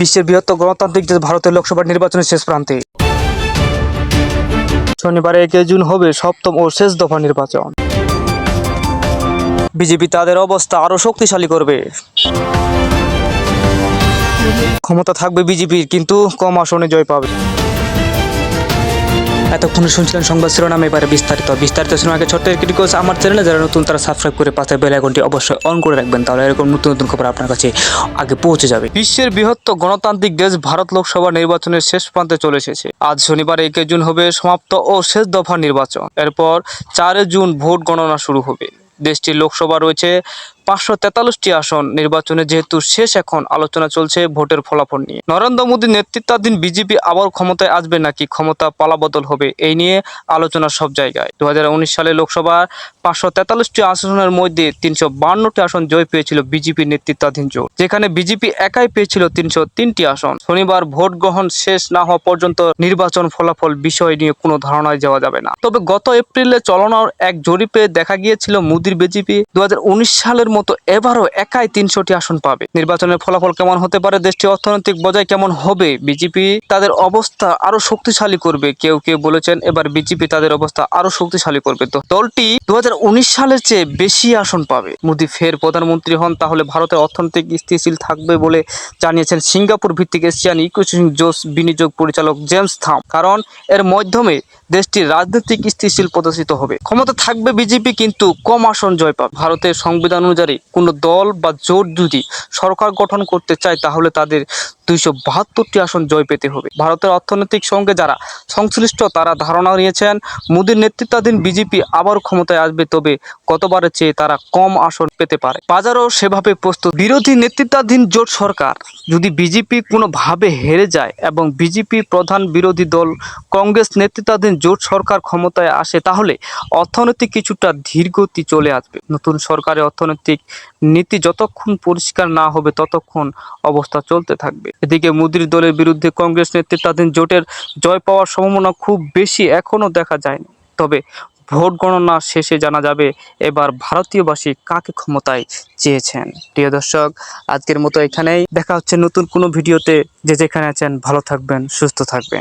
বিশ্বের বৃহত্তর গণতান্ত্রিক দেশ ভারতের লোকসভা নির্বাচনের শেষ প্রান্তে। শনিবার একে জুন হবে সপ্তম ও শেষ দফা নির্বাচন। বিজেপি তাদের অবস্থা আরও শক্তিশালী করবে। ক্ষমতা থাকবে বিজেপির, কিন্তু কম আসনে জয় পাবে। এতক্ষণ শুনছিলেন সংবাদ শিরোনামে, এবারে বিস্তারিত। বিস্তারিত শোনাকে ছোট্ট একটি রিকোয়েস্ট আমার চ্যানেলে যারা নতুন, তারা সাবস্ক্রাইব করে পাশে বেল আইকনটি অবশ্যই অন করে রাখবেন। তাহলে এরকম নতুন নতুন খবর আপনার কাছে আগে পৌঁছে যাবে। বিশ্বের বৃহত্তর গণতান্ত্রিক দেশ ভারত লোকসভা নির্বাচনের শেষ প্রান্তে চলে এসেছে। আজ শনিবার একে জুন হবে সমাপ্ত ও শেষ দফা নির্বাচন। এরপর চারে জুন ভোট গণনা শুরু হবে। দেশটির লোকসভা রয়েছে পাঁচশো তেতাল্লিশটি আসন নির্বাচনে যেহেতু শেষ এখন আলোচনা চলছে ভোটের ফলাফল নিয়ে। নরেন্দ্র মোদীর নেতৃত্বাধীন বিজেপি আবার ক্ষমতায় আসবে নাকি ক্ষমতা পালাবদল হবে, এই নিয়ে আলোচনা সব জায়গায়। দুই হাজার উনিশ সালে লোকসভার পাঁচশো তেতাল্লিশটি আসনের মধ্যে তিনশো বান্নটি আসন জয় পেয়েছিল বিজেপি নেতৃত্বাধীন জোট, যেখানে বিজেপি একাই পেয়েছিল তিনশো তিনটি আসন। শনিবার ভোট গ্রহণ শেষ না হওয়া পর্যন্ত নির্বাচন ফলাফল বিষয় নিয়ে কোনো ধারণায় যাওয়া যাবে না। তবে গত এপ্রিলে চলনার এক জরিপে দেখা গিয়েছিল মোদীর বিজেপি। দু হাজার উনিশ সালের মতো এবারও একাই তিনশোটি আসন পাবে। নির্বাচনের ফলাফল কেমন হতে পারে, দেশটির অর্থনৈতিক বজায় কেমন হবে, বিজেপি তাদের অবস্থা আরও শক্তিশালী করবে? কেউ কেউ বলেছেন এবার বিজেপি তাদের অবস্থা আরও শক্তিশালী করবে। তো দলটি দুহাজার উনিশ সালের চেয়ে বেশি আসন পাবে। মোদী ফের প্রধানমন্ত্রী হন, তাহলে ভারতের অর্থনৈতিক স্থিতিশীল থাকবে বলে জানিয়েছেন সিঙ্গাপুর ভিত্তিক এশিয়ান ইকুইশন জোস বিনিয়োগ পরিচালক জেমস থাম। কারণ এর মাধ্যমে দেশটির রাজনৈতিক স্থিতিশীল প্রদর্শিত হবে। ক্ষমতা থাকবে বিজেপি, কিন্তু কম আসন জয় পাবে। ভারতের সংবিধান অনুযায়ী কোনো দল বা জোট যদি সরকার গঠন করতে চায় তাহলে তাদের দুইশো বাহাত্তরটি আসন জয় পেতে হবে ভারতের অর্থনৈতিক সঙ্গে যারা সংশ্লিষ্ট তারা ধারণা নিয়েছেন মোদীর নেতৃত্বাধীন বিজেপি আবার ক্ষমতায় আসবে তবে গতবারের চেয়ে তারা কম আসন পেতে পারে বাজারও সেভাবে প্রস্তুত বিরোধী নেতৃত্বাধীন জোট সরকার যদি বিজেপি কোনোভাবে হেরে যায় এবং বিজেপি প্রধান বিরোধী দল কংগ্রেস নেতৃত্বাধীন জোট সরকার ক্ষমতায় আসে তাহলে অর্থনৈতিক কিছুটা ধীরগতি চলে আসবে নতুন সরকারের অর্থনৈতিক নীতি যতক্ষণ পরিষ্কার না হবে, ততক্ষণ অবস্থা চলতে থাকবে। এদিকে মোদীর দলের বিরুদ্ধে কংগ্রেস নেতৃত্বাধীন জোটের জয় পাওয়ার সম্ভাবনা খুব বেশি এখনও দেখা যায়নি। তবে ভোট গণনা শেষে জানা যাবে, এবার ভারতীয়বাসী কাকে ক্ষমতায় চেয়েছেন। প্রিয় দর্শক, আজকের মতো এখানেই। দেখা হচ্ছে নতুন কোনো ভিডিওতে। যে যেখানে আছেন, ভালো থাকবেন, সুস্থ থাকবেন।